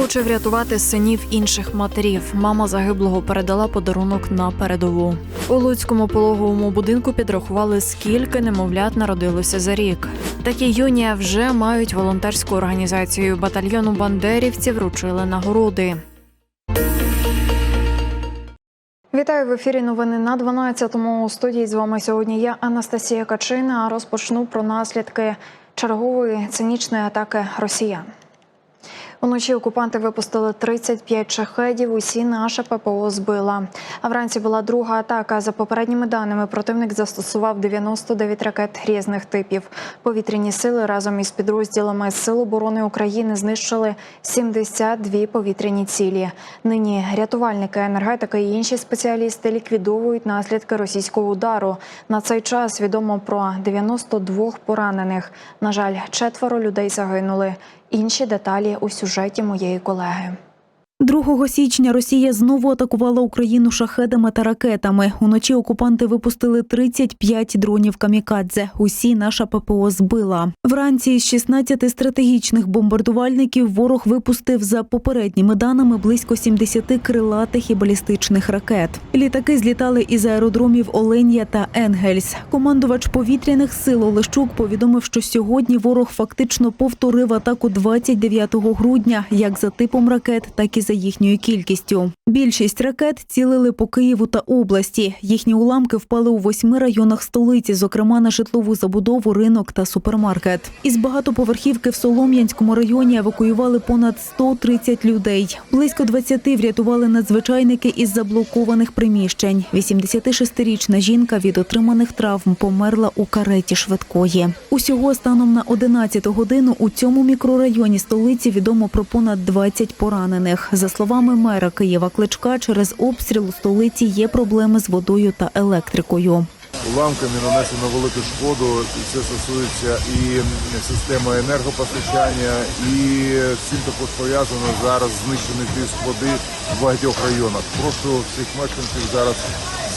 Хоче врятувати синів інших матерів. Мама загиблого передала подарунок на передову. У Луцькому пологовому будинку підрахували, скільки немовлят народилося за рік. Такі юні вже мають волонтерську організацію. Батальйону бандерівців вручили нагороди. Вітаю в ефірі. Новини на 12-му. У студії з вами сьогодні я Анастасія Качина. Розпочну про наслідки чергової цинічної атаки росіян. Уночі окупанти випустили 35 шахедів. Усі наше ППО збила. А вранці була друга атака. За попередніми даними, противник застосував 99 ракет різних типів. Повітряні сили разом із підрозділами Сил оборони України знищили 72 повітряні цілі. Нині рятувальники, енергетики і інші спеціалісти ліквідовують наслідки російського удару. На цей час відомо про 92 поранених. На жаль, четверо людей загинули. Інші деталі у сюжеті моєї колеги. 2 січня Росія знову атакувала Україну шахедами та ракетами. Уночі окупанти випустили 35 дронів камікадзе. Усі наша ППО збила. Вранці із 16 стратегічних бомбардувальників ворог випустив за попередніми даними близько 70 крилатих і балістичних ракет. Літаки злітали із аеродромів Оленя та Енгельс. Командувач повітряних сил Олещук повідомив, що сьогодні ворог фактично повторив атаку 29 грудня, як за типом ракет, так і за їхньою кількістю. Більшість ракет цілили по Києву та області. Їхні уламки впали у восьми районах столиці, зокрема на житлову забудову, ринок та супермаркет. Із багатоповерхівки в Солом'янському районі евакуювали понад 130 людей. Близько 20 врятували надзвичайники із заблокованих приміщень. 86-річна жінка від отриманих травм померла у кареті швидкої. Усього станом на 11 годину у цьому мікрорайоні столиці відомо про понад 20 поранених. За словами мера Києва Кличка, через обстріл у столиці є проблеми з водою та електрикою. Уламками нанесено велику шкоду. І Це стосується і системи енергопостачання, і з цим також пов'язано зараз знищений тиск води в багатьох районах. Прошу всіх мешканців зараз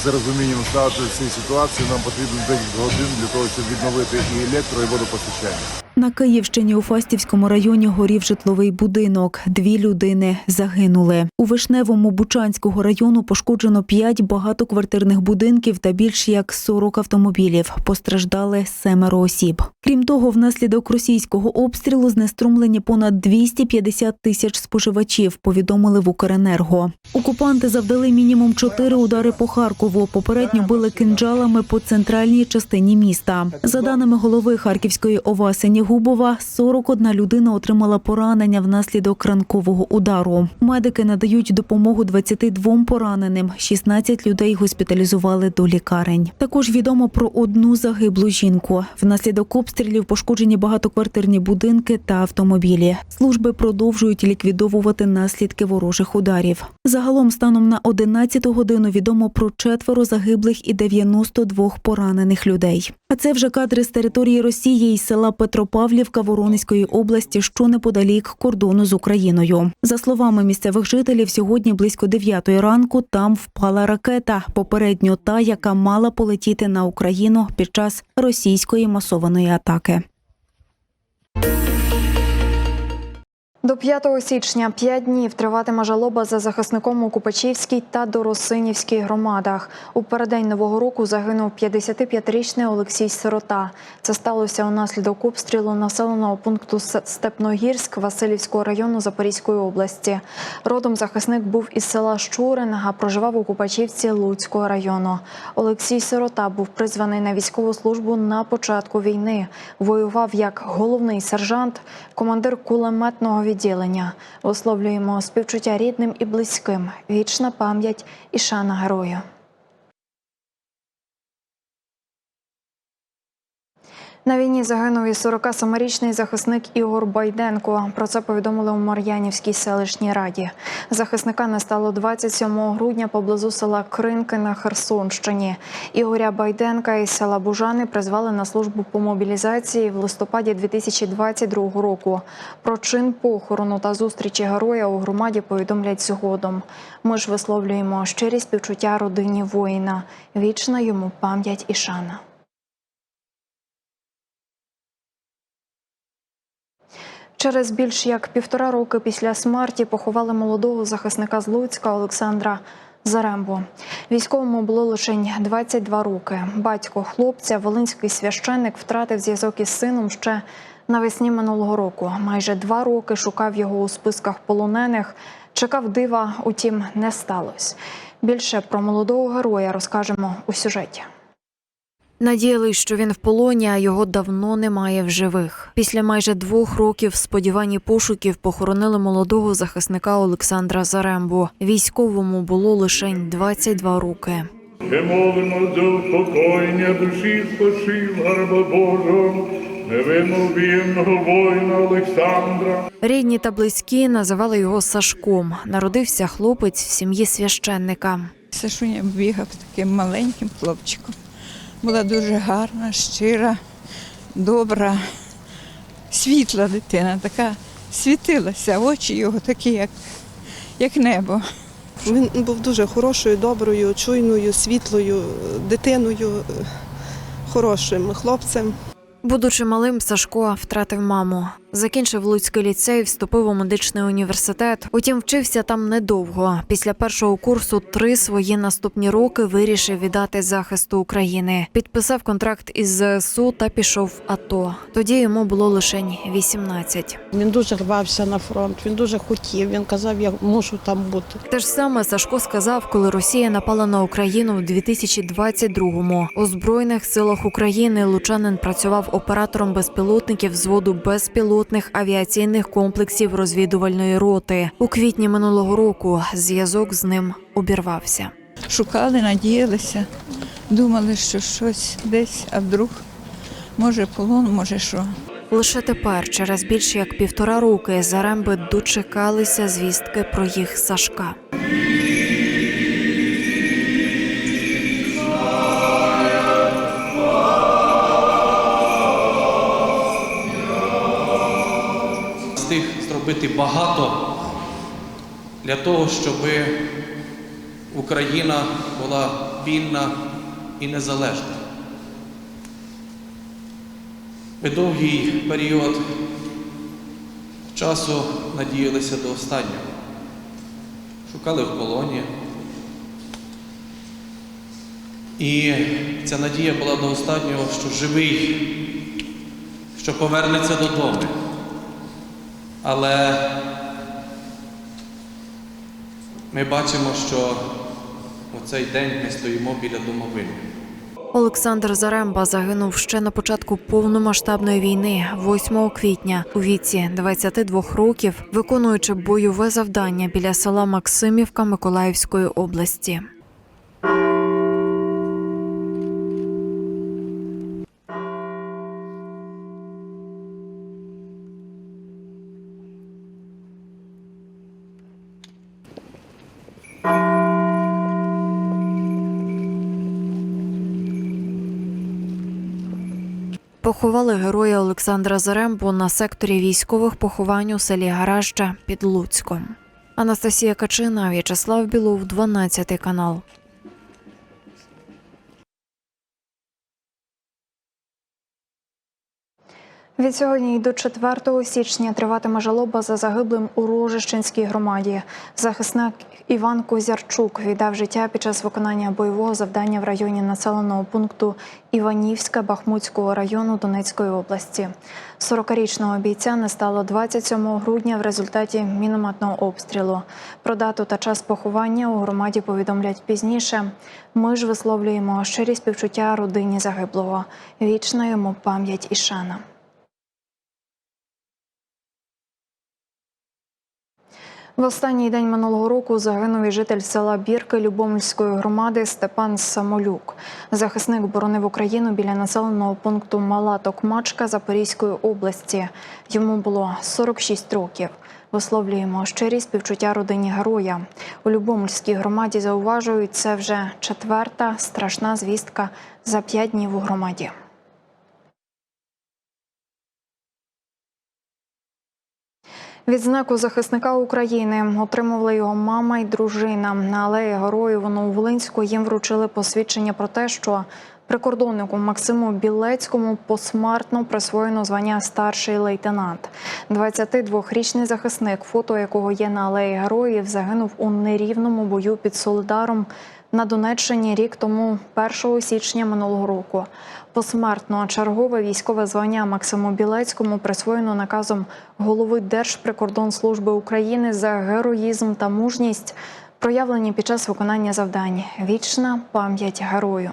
з розумінням ставити цій ситуації. Нам потрібно декілька годин для того, щоб відновити і електро, і водопостачання. На Київщині у Фастівському районі горів житловий будинок. Дві людини загинули. У Вишневому Бучанського району пошкоджено п'ять багатоквартирних будинків та більш як 40 автомобілів. Постраждали семеро осіб. Крім того, внаслідок російського обстрілу знеструмлені понад 250 тисяч споживачів. Повідомили в Укренерго. Окупанти завдали мінімум чотири удари по Харкову. Попередньо били кинджалами по центральній частині міста. За даними голови Харківської ОВА Сенігубова, 41 людина отримала поранення внаслідок ранкового удару. Медики надають допомогу 22 пораненим. 16 людей госпіталізували до лікарень. Також відомо про одну загиблу жінку. Внаслідок обстрілів пошкоджені багатоквартирні будинки та автомобілі. Служби продовжують ліквідовувати наслідки ворожих ударів. Загалом, станом на 11 годину відомо про четверо загиблих і 92 поранених людей. А це вже кадри з території Росії із села Петропавлівка Воронезької області, що неподалік кордону з Україною. За словами місцевих жителів, сьогодні близько 9 ранку там впала ракета. Попередньо та, яка мала полетіти на Україну під час російської масованої атаки. До 5 січня 5 днів триватиме жалоба за захисником у Купачівській та Доросинівській громадах. У переддень нового року загинув 55-річний Олексій Сирота. Це сталося унаслідок обстрілу населеного пункту Степногірськ Васильівського району Запорізької області. Родом захисник був із села Щурин, а проживав у Купачівці Луцького району. Олексій Сирота був призваний на військову службу на початку війни. Воював як головний сержант, командир кулеметного відділення. Висловлюємо співчуття рідним і близьким. Вічна пам'ять і шана герою. На війні загинув і 47-річний захисник Ігор Байденко. Про це повідомили у Мар'янівській селищній раді. Захисника не стало 27 грудня поблизу села Кринки на Херсонщині. Ігоря Байденка із села Бужани призвали на службу по мобілізації в листопаді 2022 року. Про чин похорону та зустрічі героя у громаді повідомлять згодом. Ми ж висловлюємо щирі співчуття родині воїна. Вічна йому пам'ять і шана. Через більш як півтора роки після смерті поховали молодого захисника з Луцька Олександра Зарембо. Військовому було лише 22 роки. Батько хлопця, волинський священник, втратив зв'язок із сином ще навесні минулого року. Майже два роки шукав його у списках полонених. Чекав дива, утім, не сталося. Більше про молодого героя розкажемо у сюжеті. Надіялись, що він в полоні, а його давно немає в живих. Після майже двох років сподівань пошуків похоронили молодого захисника Олександра Зарембу. Військовому було лише 22 роки. Ми молимо за упокоєння душі спочив гарба Божого, невимовірного воїна Олександра. Рідні та близькі називали його Сашком. Народився хлопець в сім'ї священника. Сашуня бігав таким маленьким хлопчиком. Була дуже гарна, щира, добра, світла дитина, така світилася, очі його такі, як, як небо. Він був дуже хорошою, доброю, чуйною, світлою дитиною, е, хорошим хлопцем. Будучи малим, Сашко втратив маму. Закінчив Луцький ліцей, вступив у медичний університет. Утім, вчився там недовго. Після першого курсу три свої наступні роки вирішив віддати захисту України. Підписав контракт із ЗСУ та пішов в АТО. Тоді йому було лише 18. Він дуже рвався на фронт, він дуже хотів. Він казав, я мушу там бути. Те ж саме Сашко сказав, коли Росія напала на Україну в 2022-му. У збройних силах України Лучанин працював оператором безпілотників взводу безпілотних авіаційних комплексів розвідувальної роти. У квітні минулого року зв'язок з ним обірвався. Шукали, надіялися, думали, що щось десь, а вдруг, може, полон, може що. Лише тепер, через більше як півтора роки, заремби дочекалися звістки про їх Сашка. Зробити багато для того, щоб Україна була вільна і незалежна. Ми довгий період часу надіялися до останнього. Шукали в полоні. І ця надія була до останнього, що живий, що повернеться додому. Але ми бачимо, що у цей день ми стоїмо біля домовини. Олександр Заремба загинув ще на початку повномасштабної війни, 8 квітня, у віці 22 років, виконуючи бойове завдання біля села Максимівка Миколаївської області. Поховали героя Олександра Зарембу на секторі військових поховань у селі Гаражча під Луцьком. Анастасія Качина, В'ячеслав Білов, 12 канал. Від сьогодні й до 4 січня триватиме жалоба за загиблим у Рожищенській громаді. Захисник Іван Козярчук віддав життя під час виконання бойового завдання в районі населеного пункту Іванівська Бахмутського району Донецької області. 40-річного бійця не стало 27 грудня в результаті мінометного обстрілу. Про дату та час поховання у громаді повідомлять пізніше. Ми ж висловлюємо щирі співчуття родині загиблого. Вічна йому пам'ять і шана. В останній день минулого року загинув житель села Бірки Любомльської громади Степан Самолюк. Захисник боронив Україну біля населеного пункту Мала Токмачка Запорізької області. Йому було 46 років. Висловлюємо щирі співчуття родині героя. У Любомльській громаді зауважують, це вже четверта страшна звістка за п'ять днів у громаді. Відзнаку захисника України отримували його мама й дружина. На алеї Героїв Нововолинську їм вручили посвідчення про те, що Прикордоннику Максиму Білецькому посмертно присвоєно звання старший лейтенант. 22-річний захисник, фото якого є на алеї героїв, загинув у нерівному бою під Солидаром на Донеччині рік тому, 1 січня минулого року. Посмертно чергове військове звання Максиму Білецькому присвоєно наказом голови Держприкордонслужби України за героїзм та мужність, проявлені під час виконання завдань. Вічна пам'ять герою.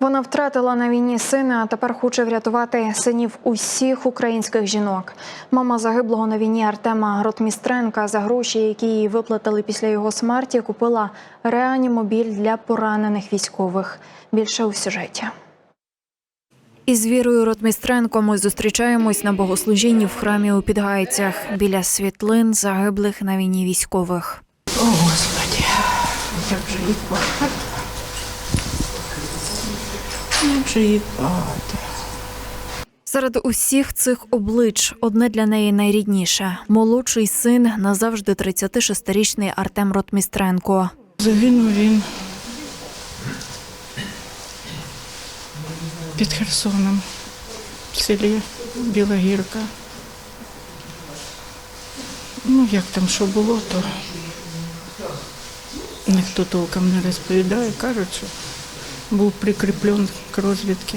Вона втратила на війні сина, а тепер хоче врятувати синів усіх українських жінок. Мама загиблого на війні Артема Ротмістренка за гроші, які їй виплатили після його смерті, купила реанімобіль для поранених військових. Більше у сюжеті. Із Вірою Ротмістренко ми зустрічаємось на богослужінні в храмі у Підгайцях біля світлин загиблих на війні військових. О, Господи, як же їх багато. Серед усіх цих облич одне для неї найрідніше молодший син назавжди 36-річний Артем Ротмістренко. Загинув він під Херсоном в селі Біла Гірка. Ну, як там що було, то ніхто толком не розповідає. Кажуть, що був прикріплений к розвідці.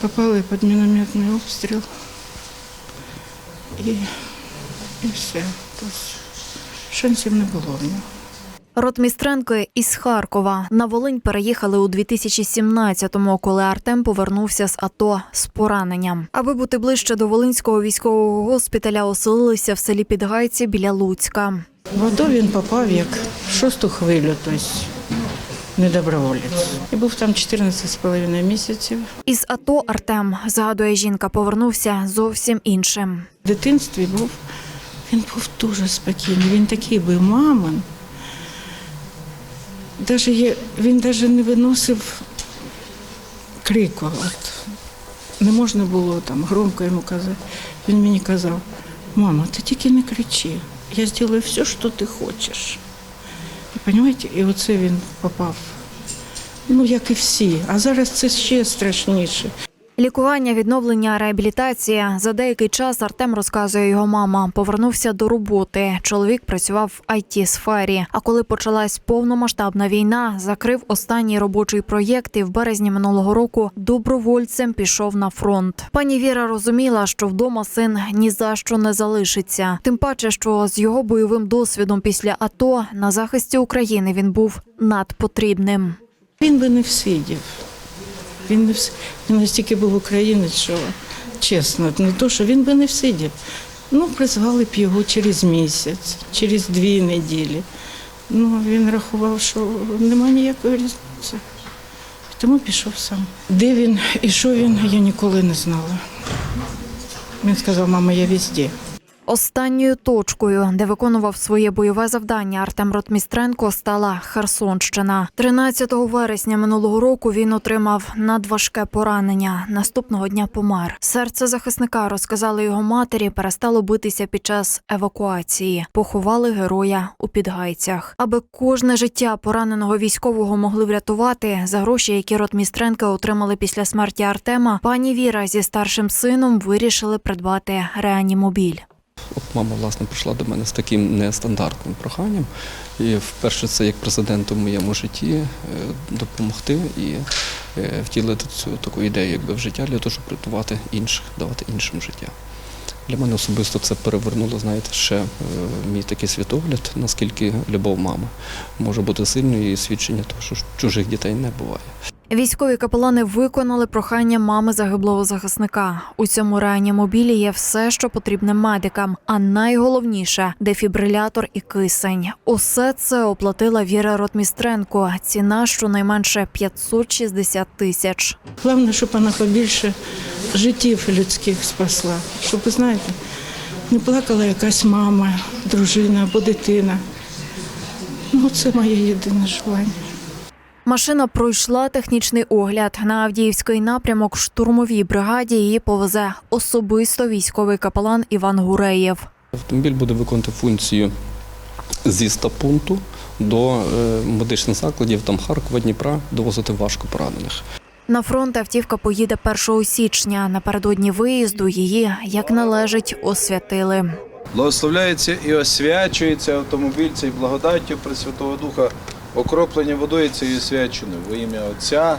Попали під мінометний обстріл. І, і все. Тобто шансів не було в нього. Ротмістренко із Харкова на Волинь переїхали у 2017-му, коли Артем повернувся з АТО з пораненням. Аби бути ближче до Волинського військового госпіталя, оселилися в селі Підгайці біля Луцька. В АТО він попав як в шосту хвилю, тобто не доброволець. І був там 14,5 місяців. Із АТО Артем, згадує жінка, повернувся зовсім іншим. В дитинстві був, він був дуже спокійний, він такий був мамин. Даже є, він навіть не виносив крику. От. Не можна було там громко йому казати. Він мені казав, мама, ти тільки не кричи, я зроблю все, що ти хочеш. І розумієте, і оце він попав. Ну, як і всі. А зараз це ще страшніше. Лікування, відновлення, реабілітація. За деякий час Артем розказує його мама. Повернувся до роботи. Чоловік працював в it сфері. А коли почалась повномасштабна війна, закрив останній робочий проєкт і в березні минулого року добровольцем пішов на фронт. Пані Віра розуміла, що вдома син ні за що не залишиться. Тим паче, що з його бойовим досвідом після АТО на захисті України він був надпотрібним. Він би не всидів. Він не настільки був українець, що чесно, не то, що він би не всидів. Ну, призвали б його через місяць, через дві неділі. Ну, він рахував, що нема ніякої різниці. Тому пішов сам. Де він і що він, я ніколи не знала. Він сказав, мама, я везде. Останньою точкою, де виконував своє бойове завдання Артем Ротмістренко, стала Херсонщина. 13 вересня минулого року він отримав надважке поранення. Наступного дня помер. Серце захисника розказали його матері, перестало битися під час евакуації. Поховали героя у підгайцях. Аби кожне життя пораненого військового могли врятувати за гроші, які Ротмістренка отримали після смерті Артема. Пані Віра зі старшим сином вирішили придбати реанімобіль. От мама власне прийшла до мене з таким нестандартним проханням. І вперше це як президенту в моєму житті е, допомогти і е, втілити цю таку ідею якби в життя для того, щоб рятувати інших, давати іншим життя. Для мене особисто це перевернуло, знаєте, ще е, мій такий світогляд, наскільки любов мами може бути сильною і свідчення того, що чужих дітей не буває. Військові капелани виконали прохання мами загиблого захисника. У цьому реанімобілі є все, що потрібне медикам, а найголовніше дефібрилятор і кисень. Усе це оплатила Віра Ротмістренко. Ціна щонайменше 560 тисяч. Головне, щоб вона побільше життів людських спасла. Щоб, ви знаєте, не плакала якась мама, дружина або дитина. Ну, це моє єдине желання. Машина пройшла технічний огляд. На Авдіївський напрямок штурмовій бригаді її повезе особисто військовий капелан Іван Гуреєв. Автомобіль буде виконувати функцію зі стапунту до е, медичних закладів там Харкова, Дніпра довозити важко поранених. На фронт автівка поїде 1 січня. Напередодні виїзду її, як належить, освятили. Благословляється і освячується автомобіль цей благодаттю Пресвятого Духа, окроплення водою цією освяченою во ім'я Отця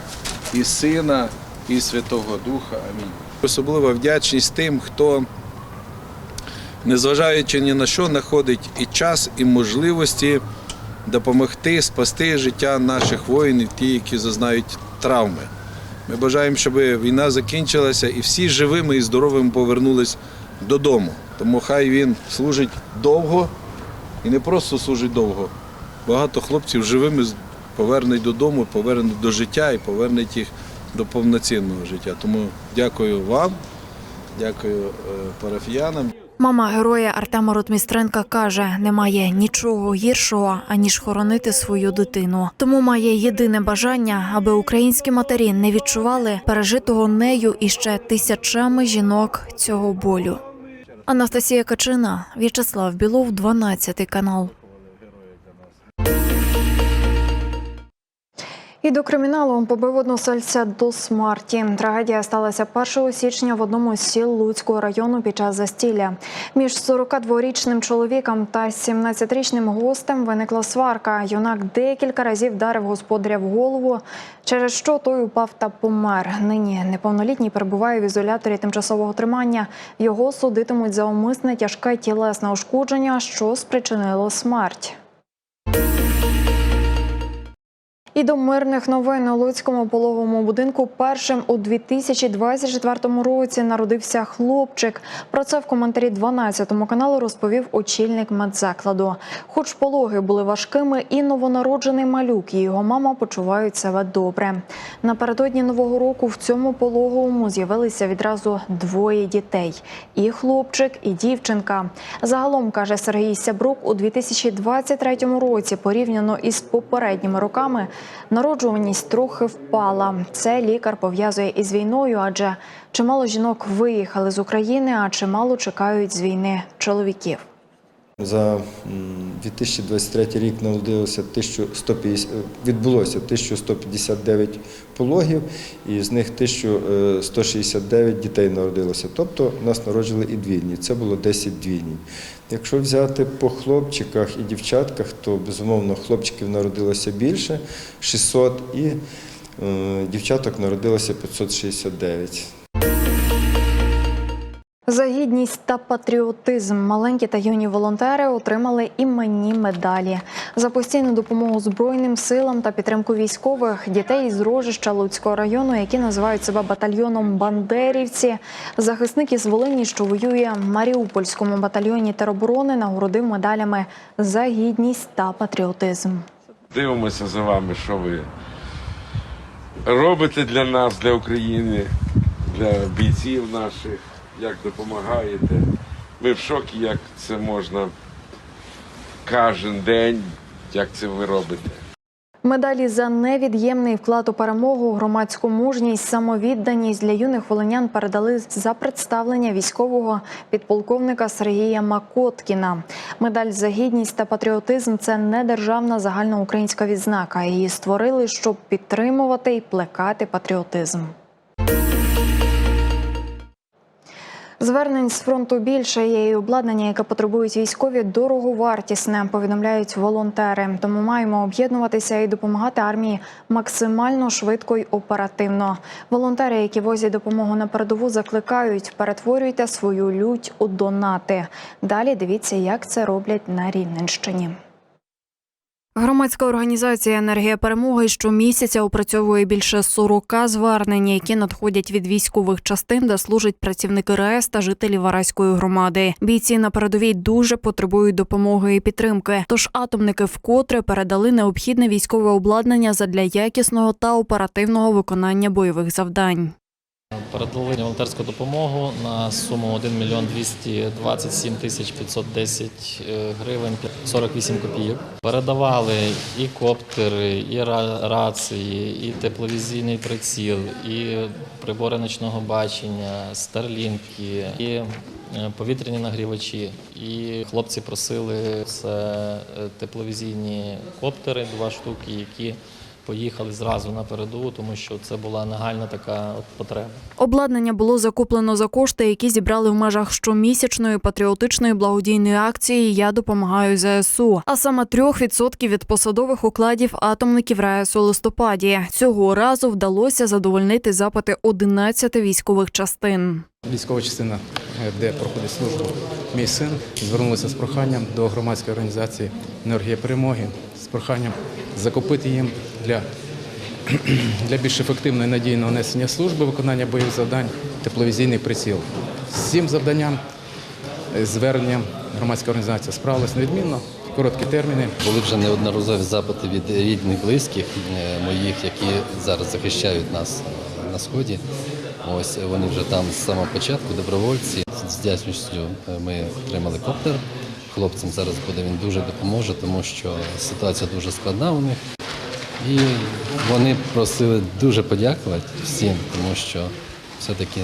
і Сина і Святого Духа. Амінь. Особлива вдячність тим, хто, незважаючи ні на що, знаходить і час, і можливості допомогти спасти життя наших воїнів, ті, які зазнають травми. Ми бажаємо, щоб війна закінчилася і всі живими і здоровими повернулись додому. Тому хай він служить довго і не просто служить довго. Багато хлопців живими повернуть додому, повернуть до життя і повернуть їх до повноцінного життя. Тому дякую вам, дякую е, парафіянам. Мама героя Артема Ротмістренка каже, немає нічого гіршого, аніж хоронити свою дитину. Тому має єдине бажання, аби українські матері не відчували пережитого нею і ще тисячами жінок цього болю. Анастасія Качина, В'ячеслав Білов, 12 канал. І до криміналу побив односельця до смерті. Трагедія сталася 1 січня в одному з сіл Луцького району під час застілля. Між 42-річним чоловіком та 17-річним гостем виникла сварка. Юнак декілька разів вдарив господаря в голову, через що той упав та помер. Нині неповнолітній перебуває в ізоляторі тимчасового тримання. Його судитимуть за умисне тяжке тілесне ушкодження, що спричинило смерть. І до мирних новин у Луцькому пологовому будинку першим у 2024 році народився хлопчик. Про це в коментарі 12 каналу розповів очільник медзакладу. Хоч пологи були важкими, і новонароджений малюк і його мама почувають себе добре. Напередодні нового року в цьому пологовому з'явилися відразу двоє дітей: і хлопчик, і дівчинка. Загалом каже Сергій Сябрук, у 2023 році порівняно із попередніми роками народжуваність трохи впала. Це лікар пов'язує із війною, адже чимало жінок виїхали з України, а чимало чекають з війни чоловіків. За 2023 рік народилося 1150, е, відбулося 1159 пологів, і з них 1169 дітей народилося. Тобто нас народжили і двійні. Це було 10 двійні. Якщо взяти по хлопчиках і дівчатках, то безумовно хлопчиків народилося більше 600 і е, дівчаток народилося 569. За гідність та патріотизм маленькі та юні волонтери отримали іменні медалі за постійну допомогу збройним силам та підтримку військових дітей із Рожища Луцького району, які називають себе батальйоном Бандерівці. Захисник із Волині, що воює в Маріупольському батальйоні тероборони, нагородив медалями за гідність та патріотизм. Дивимося за вами, що ви робите для нас, для України, для бійців наших, як допомагаєте. Ми в шокі, як це можна кожен день, як це ви робите. Медалі за невід'ємний вклад у перемогу, громадську мужність, самовідданість для юних волинян передали за представлення військового підполковника Сергія Макоткіна. Медаль за гідність та патріотизм це не державна загальноукраїнська відзнака. Її створили, щоб підтримувати і плекати патріотизм. Звернень з фронту більше є і обладнання, яке потребують військові, дороговартісне, повідомляють волонтери. Тому маємо об'єднуватися і допомагати армії максимально швидко й оперативно. Волонтери, які возять допомогу на передову, закликають перетворюйте свою лють у донати. Далі дивіться, як це роблять на Рівненщині. Громадська організація Енергія перемоги щомісяця опрацьовує більше 40 звернень, які надходять від військових частин, де служать працівники РАЕС та жителі Вараської громади. Бійці на передовій дуже потребують допомоги і підтримки. Тож атомники вкотре передали необхідне військове обладнання задля якісного та оперативного виконання бойових завдань. Передали волонтерську допомогу на суму 1 мільйон 227 тисяч 510 е, гривень 48 копійок. Передавали і коптери, і рації, і тепловізійний приціл, і прибори ночного бачення, старлінки, і е, повітряні нагрівачі. І хлопці просили це е, тепловізійні коптери, два штуки, які поїхали зразу на передову, тому що це була нагальна така от потреба. Обладнання було закуплено за кошти, які зібрали в межах щомісячної патріотичної благодійної акції Я допомагаю ЗСУ. А саме 3% від посадових укладів атомників РаЕС у листопаді. Цього разу вдалося задовольнити запити 11 військових частин. Військова частина, е, де проходить службу мій син, звернулася з проханням до громадської організації Енергія перемоги з проханням закупити їм для, для більш ефективного і надійного несення служби виконання бойових завдань тепловізійний приціл. З цим завданням, е, зверненням громадська організація справилась невідмінно, короткі терміни. Були вже неодноразові запити від рідних, близьких е, моїх, які зараз захищають нас на сході. Ось вони вже там з самого початку, добровольці. З вдячністю е, ми отримали коптер. Хлопцям зараз буде він дуже допоможе, тому що ситуація дуже складна у них. І вони просили дуже подякувати всім, тому що все-таки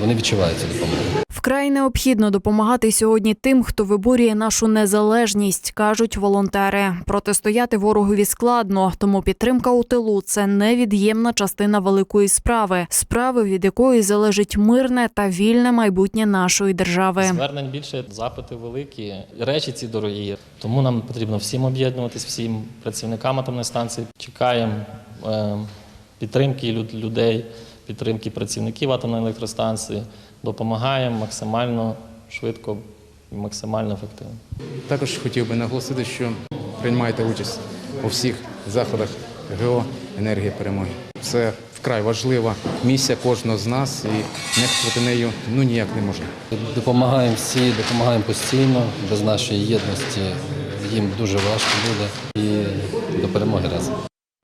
вони відчувають цю допомогу. Вкрай необхідно допомагати сьогодні тим, хто виборює нашу незалежність, кажуть волонтери. Протистояти ворогові складно, тому підтримка у тилу це невід'ємна частина великої справи, справи, від якої залежить мирне та вільне майбутнє нашої держави. Звернень більше, запити великі, речі ці дорогі. Тому нам потрібно всім об'єднуватись, всім працівникам атомної станції. Чекаємо е, підтримки люд- людей, підтримки працівників атомної електростанції. Допомагаємо максимально швидко і максимально ефективно. Також хотів би наголосити, що приймаєте участь у всіх заходах ГО енергії перемоги. Це вкрай важлива місія кожного з нас, і нехтувати нею ну ніяк не можна. Допомагаємо всі, допомагаємо постійно. Без нашої єдності їм дуже важко буде. І до перемоги разом.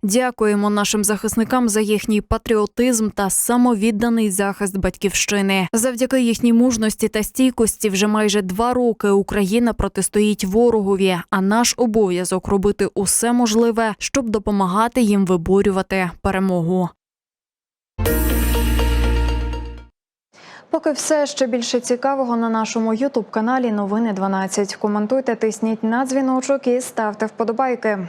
Дякуємо нашим захисникам за їхній патріотизм та самовідданий захист батьківщини. Завдяки їхній мужності та стійкості вже майже два роки Україна протистоїть ворогові. А наш обов'язок робити усе можливе, щоб допомагати їм виборювати перемогу. Поки все ще більше цікавого на нашому Ютуб каналі Новини 12. Коментуйте, тисніть на дзвіночок і ставте вподобайки.